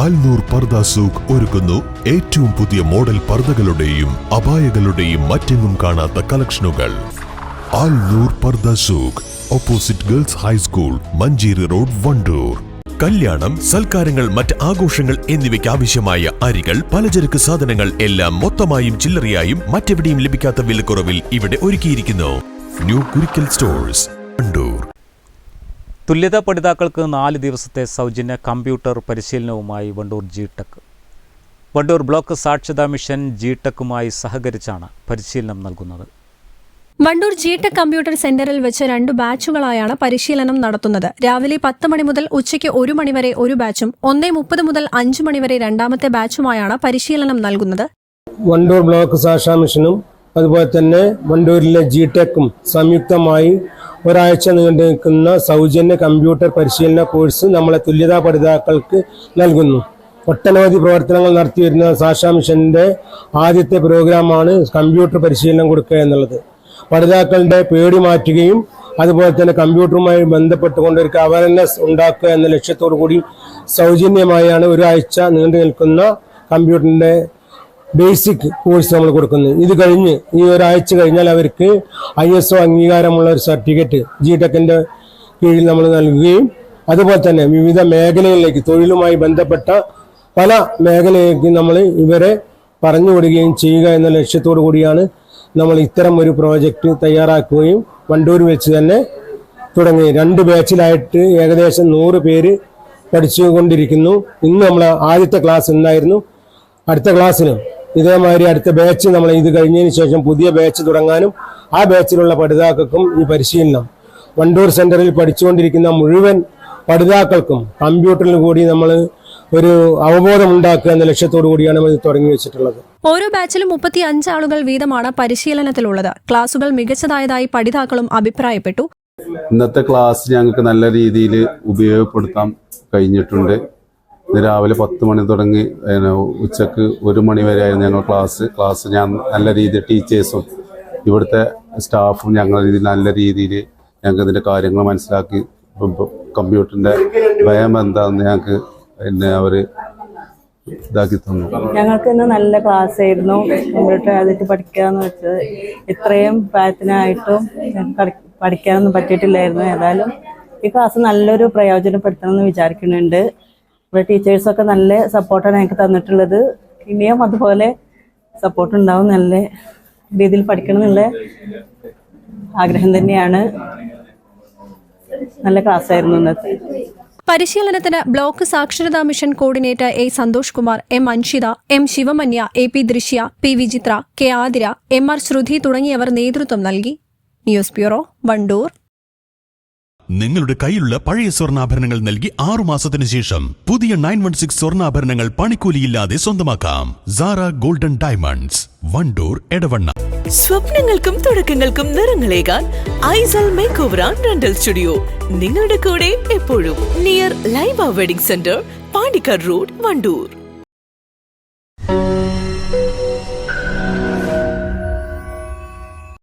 ആൽനൂർ പർദ സൂഖ് ഒരുക്കുന്നു ഏറ്റവും പുതിയ മോഡൽ പർദകളുടെയും അപായകളുടെയും മറ്റെങ്ങും കാണാത്ത കളക്ഷനുകൾ. ആൽനൂർ പർദ സൂഖ് opposite girls high school Manjeri road Wandoor. കല്യാണം സൽക്കാരങ്ങൾ മറ്റ് ആഘോഷങ്ങൾ എന്നിവയ്ക്ക് ആവശ്യമായ അരികൾ പലചരക്ക് സാധനങ്ങൾ എല്ലാം മൊത്തമായും ചില്ലറയായും മറ്റെവിടെയും ലഭിക്കാത്ത വിലക്കുറവിൽ ഇവിടെ ഒരുക്കിയിരിക്കുന്നു. New Kurikkal stores Wandoor. തുല്യതാ പഠിതാക്കൾക്ക് നാല് ദിവസത്തെ സൗജന്യ computer പരിശീലനവുമായി Wandoor G tech Wandoor block സാക്ഷരതാ മിഷൻ ജി ടെക്കുമായി സഹകരിച്ചാണ് പരിശീലനം നൽകുന്നത്. വണ്ടൂർ ജി ടെക് കമ്പ്യൂട്ടർ സെന്ററിൽ വെച്ച് രണ്ട് ബാച്ചുകളായാണ് പരിശീലനം നടത്തുന്നത്. രാവിലെ പത്ത് മണി മുതൽ ഉച്ചയ്ക്ക് ഒരു മണിവരെ ഒരു ബാച്ചും ഒന്നേ മുപ്പത് മുതൽ അഞ്ച് മണിവരെ രണ്ടാമത്തെ ബാച്ചുമായാണ് പരിശീലനം നൽകുന്നത്. വണ്ടൂർ ബ്ലോക്ക് സാക്ഷാ മിഷനും അതുപോലെ തന്നെ മണ്ടൂരിലെ ജി ടെക്കും സംയുക്തമായി ഒരാഴ്ച നീണ്ടു നിൽക്കുന്ന സൗജന്യ കമ്പ്യൂട്ടർ പരിശീലന കോഴ്സ് നമ്മളെ തുല്യതാ പഠിതാക്കൾക്ക് നൽകുന്നു. ഒട്ടനവധി പ്രവർത്തനങ്ങൾ നടത്തിവരുന്ന സാക്ഷാ മിഷന്റെ ആദ്യത്തെ പ്രോഗ്രാമാണ് കമ്പ്യൂട്ടർ പരിശീലനം കൊടുക്കുക എന്നുള്ളത്. പഠിതാക്കളുടെ പേടി മാറ്റുകയും അതുപോലെ തന്നെ കമ്പ്യൂട്ടറുമായി ബന്ധപ്പെട്ടുകൊണ്ട് ഒരു അവയർനെസ് ഉണ്ടാക്കുക എന്ന ലക്ഷ്യത്തോടു കൂടി സൗജന്യമായാണ് ഒരാഴ്ച നീണ്ടു നിൽക്കുന്ന കമ്പ്യൂട്ടറിന്റെ ബേസിക് കോഴ്സ് നമ്മൾ കൊടുക്കുന്നത്. ഇത് കഴിഞ്ഞ് ഈ ഒരാഴ്ച കഴിഞ്ഞാൽ അവർക്ക് ഐ എസ് ഒ അംഗീകാരമുള്ള ഒരു സർട്ടിഫിക്കറ്റ് ജി ടെക്കിന്റെ കീഴിൽ നമ്മൾ നൽകുകയും അതുപോലെ തന്നെ വിവിധ മേഖലകളിലേക്ക് തൊഴിലുമായി ബന്ധപ്പെട്ട പല മേഖലയിലേക്ക് നമ്മൾ ഇവരെ പറഞ്ഞു കൊടുക്കുകയും ചെയ്യുക എന്ന ലക്ഷ്യത്തോടു കൂടിയാണ് നമ്മൾ ഇത്തരം ഒരു പ്രോജക്റ്റ് തയ്യാറാക്കുകയും വണ്ടൂർ വെച്ച് തന്നെ തുടങ്ങി. രണ്ട് ബാച്ചിലായിട്ട് ഏകദേശം നൂറ് പേര് പഠിച്ചുകൊണ്ടിരിക്കുന്നു. ഇന്ന് നമ്മൾ ആദ്യത്തെ ക്ലാസ് എന്തായിരുന്നു? അടുത്ത ക്ലാസ്സിലും ഇതേമാതിരി അടുത്ത ബാച്ച് നമ്മൾ ഇത് കഴിഞ്ഞതിന് ശേഷം പുതിയ ബാച്ച് തുടങ്ങാനും ആ ബാച്ചിലുള്ള പഠിതാക്കൾക്കും ഈ പരിശീലനം. വണ്ടൂർ സെന്ററിൽ പഠിച്ചുകൊണ്ടിരിക്കുന്ന മുഴുവൻ പഠിതാക്കൾക്കും കമ്പ്യൂട്ടറിൽ കൂടി നമ്മൾ ഒരു അവബോധം ഉണ്ടാക്കുക എന്ന ലക്ഷ്യത്തോടു കൂടിയാണ് നമ്മൾ ഇത് തുടങ്ങി വെച്ചിട്ടുള്ളത്. ഓരോ ബാച്ചിലും മുപ്പത്തി അഞ്ചാളുകൾ വീതമാണ് പരിശീലനത്തിലുള്ളത്. ക്ലാസുകൾ മികച്ചതായതായി പഠിതാക്കളും അഭിപ്രായപ്പെട്ടു. ഇന്നത്തെ ക്ലാസ് ഞങ്ങൾക്ക് നല്ല രീതിയിൽ ഉപയോഗപ്പെടുത്താൻ കഴിഞ്ഞിട്ടുണ്ട്. ഇന്ന് രാവിലെ പത്ത് മണി തുടങ്ങി ഉച്ചയ്ക്ക് ഒരു മണി വരെ ആയിരുന്നു ഞങ്ങൾ ക്ലാസ് ക്ലാസ് ഞാൻ നല്ല രീതിയിൽ ടീച്ചേഴ്സും ഇവിടുത്തെ സ്റ്റാഫും ഞങ്ങളെ രീതിയിൽ നല്ല രീതിയിൽ ഞങ്ങൾക്ക് ഇതിന്റെ കാര്യങ്ങൾ മനസ്സിലാക്കി. കമ്പ്യൂട്ടറിന്റെ ഭയം എന്താണെന്ന് ഞങ്ങൾക്ക് പിന്നെ അവർ ഇതാക്കി തന്നു. ഞങ്ങൾക്ക് ഇന്ന് നല്ല ക്ലാസ് ആയിരുന്നു. കമ്പ്യൂട്ടർ അതിട്ട് പഠിക്കാന്ന് വെച്ചത്. ഇത്രയും പ്രായത്തിനായിട്ടും പഠിക്കാനൊന്നും പറ്റിയിട്ടില്ലായിരുന്നു. ഏതായാലും ഈ ക്ലാസ് നല്ലൊരു പ്രയോജനപ്പെടുത്തണം എന്ന് വിചാരിക്കുന്നുണ്ട്. ഇവിടെ ടീച്ചേഴ്സൊക്കെ നല്ല സപ്പോർട്ടാണ് ഞങ്ങൾക്ക് തന്നിട്ടുള്ളത്. ഇനിയും അതുപോലെ സപ്പോർട്ട് ഉണ്ടാവും നല്ല രീതിയിൽ പഠിക്കണം എന്നുള്ള ആഗ്രഹം തന്നെയാണ്. നല്ല ക്ലാസ് ആയിരുന്നു ഇന്നത്തെ. പരിശീലനത്തിന് ബ്ലോക്ക് സാക്ഷരതാ mission coordinator A Santhosh Kumar M Anshitha M Shivamanya A P Drishya P Vichithra K Athira M R Shruthi തുടങ്ങിയവർ നേതൃത്വം നൽകി. News bureau Wandoor. നിങ്ങളുടെ കയ്യിലുള്ള പഴയ സ്വർണാഭരണങ്ങൾ നൽകി ആറു മാസത്തിന് ശേഷം പുതിയ നയൻ വൺ സിക്സ് സ്വർണാഭരണങ്ങൾ പണിക്കൂലിയില്ലാതെ സ്വന്തമാക്കാം. Sara golden diamonds Wandoor Edavanna സ്വപ്നങ്ങൾക്കും തുടക്കങ്ങൾക്കും നിറങ്ങളേകാൻ Aisal make over rental studio. നിങ്ങളുടെ കൂടെ എപ്പോഴും near Laiba wedding centre Pandikkad road Wandoor.